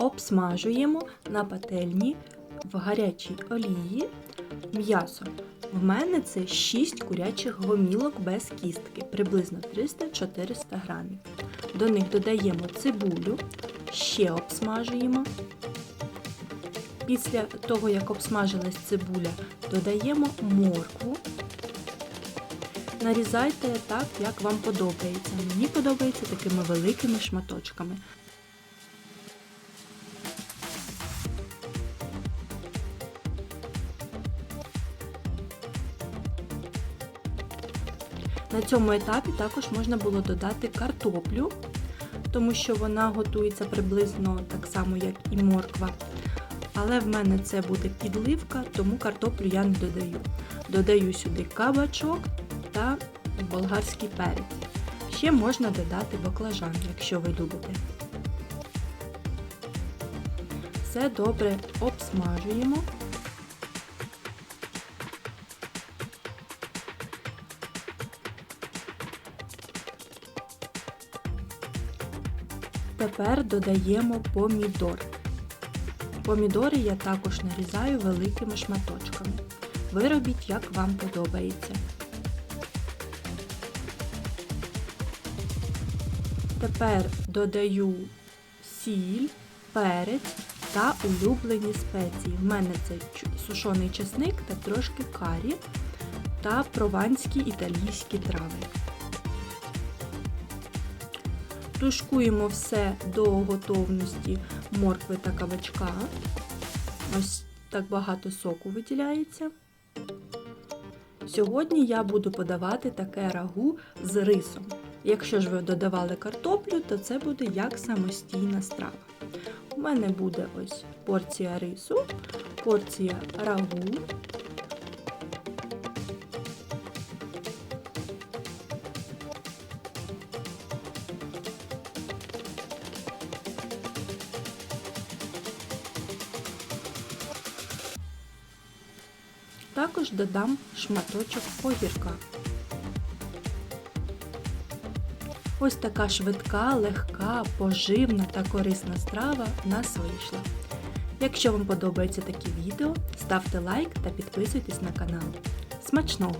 обсмажуємо на пательні в гарячій олії м'ясо. В мене це 6 курячих гомілок без кістки, приблизно 300-400 грамів. До них додаємо цибулю, ще обсмажуємо. Після того, як обсмажилась цибуля, додаємо моркву. Нарізайте так, як вам подобається. Мені подобається такими великими шматочками. На цьому етапі також можна було додати картоплю, тому що вона готується приблизно так само, як і морква. Але в мене це буде підливка, тому картоплю я не додаю. Додаю сюди кабачок та болгарський перець. Ще можна додати баклажан, якщо ви любите. Все добре обсмажуємо. Тепер додаємо помідор. Помідори я також нарізаю великими шматочками. Ви робіть, як вам подобається. Тепер додаю сіль, перець та улюблені спеції. В мене це сушений чесник та трошки карі та прованські італійські трави. Тушкуємо все до готовності моркви та кабачка. Ось так багато соку виділяється. Сьогодні я буду подавати таке рагу з рисом. Якщо ж ви додавали картоплю, то це буде як самостійна страва. У мене буде ось порція рису, порція рагу. Також додам шматочок огірка. Ось така швидка, легка, поживна та корисна страва в нас вийшла. Якщо вам подобаються такі відео, ставте лайк та підписуйтесь на канал. Смачного!